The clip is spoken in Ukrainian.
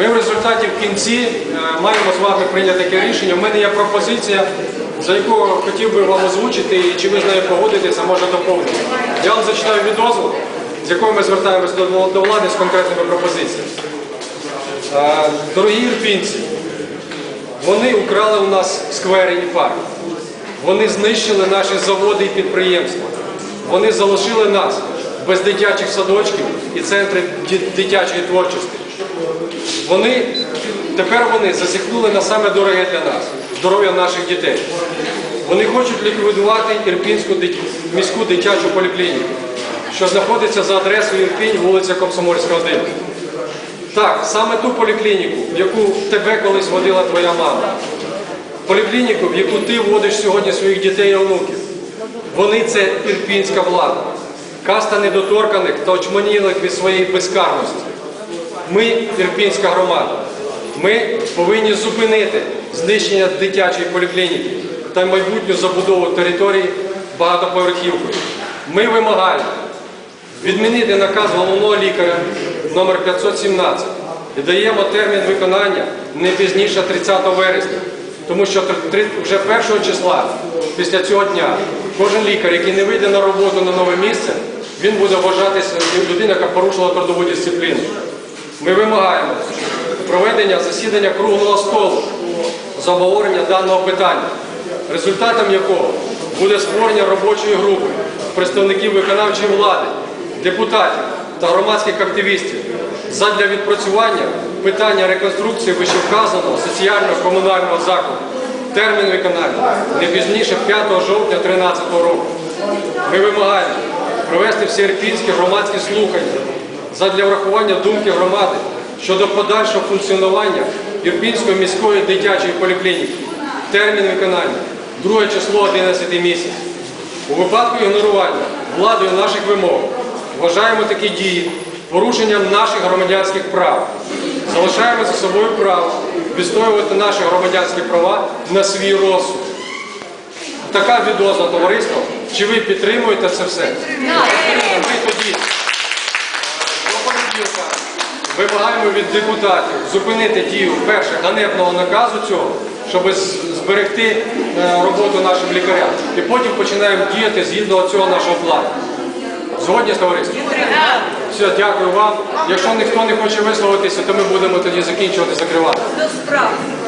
Ми в результаті в кінці е, маємо з вами прийняти таке рішення. У мене є пропозиція, за яку хотів би вам озвучити, і чи ви з нею погодитеся, може доповнити. Я вам зачитаю відозву, з якою ми звертаємося до, до влади з конкретними пропозиціями. Е, Дорогі ірпінці, вони украли у нас сквери і парки. Вони знищили наші заводи і підприємства. Вони залишили нас без дитячих садочків і центрів дитячої творчості. Вони тепер вони засікнули на саме дороге для нас здоров'я наших дітей. Вони хочуть ліквідувати Ірпінську міську дитячу поліклініку, що знаходиться за адресою Ірпінь, вулиця Комсомольська, 1. Так, саме ту поліклініку, в яку тебе колись водила твоя мама. Поліклініку, в яку ти водиш сьогодні своїх дітей і онуків. Вони це ірпінська влада. Каста недоторканих та очманілих від своєї безкарності. Ми ірпінська громада. Ми повинні зупинити знищення дитячої поліклініки та майбутню забудову території багатоповерхівкою. Ми вимагаємо відмінити наказ головного лікаря номер 517 і даємо термін виконання не пізніше 30 вересня, тому що вже 1 числа після цього дня кожен лікар, який не вийде на роботу на нове місце, він буде вважатися людина, яка порушила трудову дисципліну. Ми вимагаємо проведення засідання круглого столу з обговорення даного питання, результатом якого буде створення робочої групи представників виконавчої влади, депутатів та громадських активістів задля відпрацювання питання реконструкції вищевказаного соціально-комунального закладу. Термін виконання не пізніше 5 жовтня 2013 року. Ми вимагаємо провести всеірпінські громадські слухання задля врахування думки громади щодо подальшого функціонування Ірпінської міської дитячої поліклініки. Термін виконання 2 число 11 місяць. У випадку ігнорування владою наших вимог вважаємо такі дії порушенням наших громадянських прав. Залишаємо за собою право відстоювати наші громадянські права на свій розсуд. Така відоза товариство. Чи ви підтримуєте це все? Ми тоді до понеділка вимагаємо від депутатів зупинити дію перше ганебного наказу цього, щоб зберегти е, роботу нашим лікарям. І потім починаємо діяти згідно цього нашого плану. Згодні з товариством? Дякую вам. Якщо ніхто не хоче висловитися, то ми будемо тоді закінчувати закривати. До справ. Використання среднього.